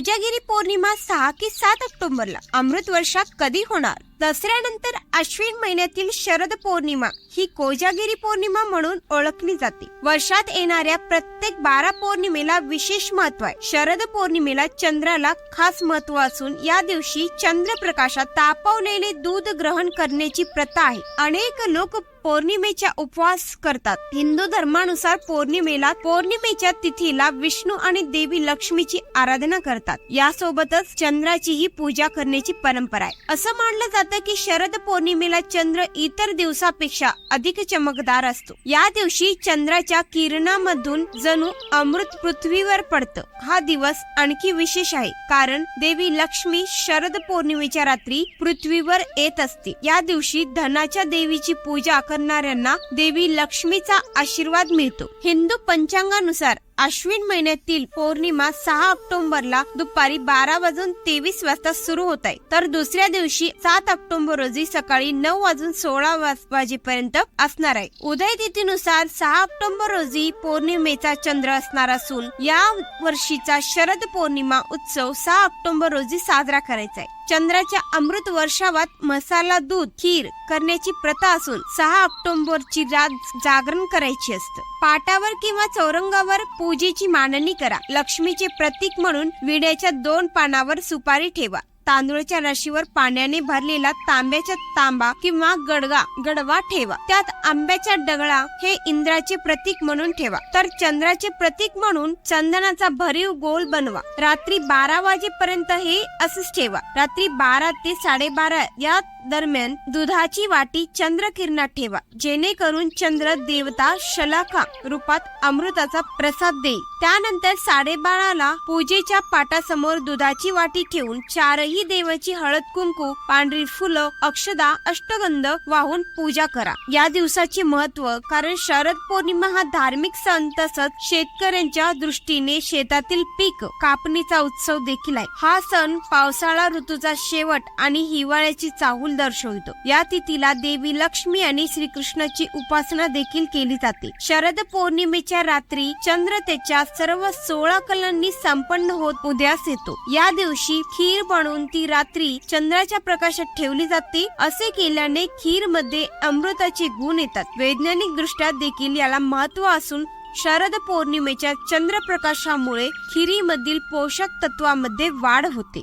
कोजागिरी पौर्णिमा सहा की सात ऑक्टोबरला अमृत वर्षा कधी होणार? दसऱ्यानंतर अश्विन महिन्यातील शरद पौर्णिमा ही कोजागिरी पौर्णिमा म्हणून ओळखली जाते. वर्षात येणाऱ्या प्रत्येक बारा पौर्णिमेला विशेष महत्त्व आहे. शरद पौर्णिमेला चंद्राला खास महत्त्व असून या दिवशी चंद्रप्रकाशात तापवलेले दूध ग्रहण करण्याची प्रथा आहे. अनेक लोक पौर्णिमेचा उपवास करतात. हिंदू धर्मानुसार पौर्णिमेला पौर्णिमेच्या तिथीला विष्णू आणि देवी लक्ष्मीची आराधना करतात. यासोबतच चंद्राचीही पूजा करण्याची परंपरा आहे. असं मानलं जातं की शरद पौर्णिमेला चंद्र इतर दिवसापेक्षा अधिक चमकदार असतो. या दिवशी चंद्राच्या किरणामधून जणू अमृत पृथ्वीवर पडतं. हा दिवस आणखी विशेष आहे कारण देवी लक्ष्मी शरद पौर्णिमेच्या रात्री पृथ्वीवर येत असते. या दिवशी धनाच्या देवीची पूजा करणाऱ्यांना देवी लक्ष्मीचा आशीर्वाद मिळतो. हिंदू पंचांगानुसार अश्विन महिन्यातील पौर्णिमा सहा ऑक्टोबरला दुपारी बारा वाजून तेवीस वाजता सुरू होत आहे. तर दुसऱ्या दिवशी सात ऑक्टोबर रोजी सकाळी नऊ वाजून सोळा वाजेपर्यंत असणार आहे. उदय तिथीनुसार सहा ऑक्टोबर रोजी पौर्णिमेचा चंद्र असणार असून या वर्षीचा शरद पौर्णिमा उत्सव सहा ऑक्टोबर रोजी साजरा करायचा आहे. चंद्राच्या अमृत वर्षावात मसाला दूध खीर करण्याची प्रथा असून सहा ऑक्टोबरची रात जागरण करायची असतं. पाटावर किंवा चौरंगावर पूजेची मांडणी करा. लक्ष्मीचे प्रतीक म्हणून विड्याच्या दोन पानावर सुपारी ठेवा. तांदूळच्या राशीवर पाण्याने भरलेला तांब्याचा तांबा किंवा गडगा गडवा ठेवा. त्यात आंब्याचा डगळा हे इंद्राचे प्रतीक म्हणून ठेवा. तर चंद्राचे प्रतीक म्हणून चंदनाचा भरीव गोल बनवा. रात्री बारा वाजेपर्यंत हे असंच ठेवा. रात्री बारा ते साडेबारा या दरम्यान दुधाची वाटी चंद्र किरणात ठेवा जेणेकरून चंद्र देवता शलाखा रूपात अमृताचा प्रसाद देईल. त्यानंतर साडेबाराला पूजेच्या पाटासमोर दुधाची वाटी ठेवून चारही देवाची हळद कुंकू पांढरी फुलं अक्षदा अष्टगंध वाहून पूजा करा. या दिवसाचे महत्त्व कारण शरद पौर्णिमा हा धार्मिक सण तसंच शेतकऱ्यांच्या दृष्टीने शेतातील पीक कापणीचा उत्सव देखील आहे. हा सण पावसाळा ऋतूचा शेवट आणि हिवाळ्याची चाहूल दर्शवितो. या तिथीला देवी लक्ष्मी आणि श्रीकृष्णाची उपासना देखील केली जाते. शरद पौर्णिमेच्या रात्री चंद्र त्याच्या सर्व सोळा कलांनी संपन्न होत उद्यास येतो. या दिवशी खीर बनवून ती रात्री चंद्राच्या प्रकाशात ठेवली जाते. असे केल्याने खीरमध्ये अमृताचे गुण येतात. वैज्ञानिक दृष्ट्या देखील याला महत्त्व असून शरद पौर्णिमेच्या चंद्रप्रकाशामुळे खिरीमधील पोषक तत्वामध्ये वाढ होते.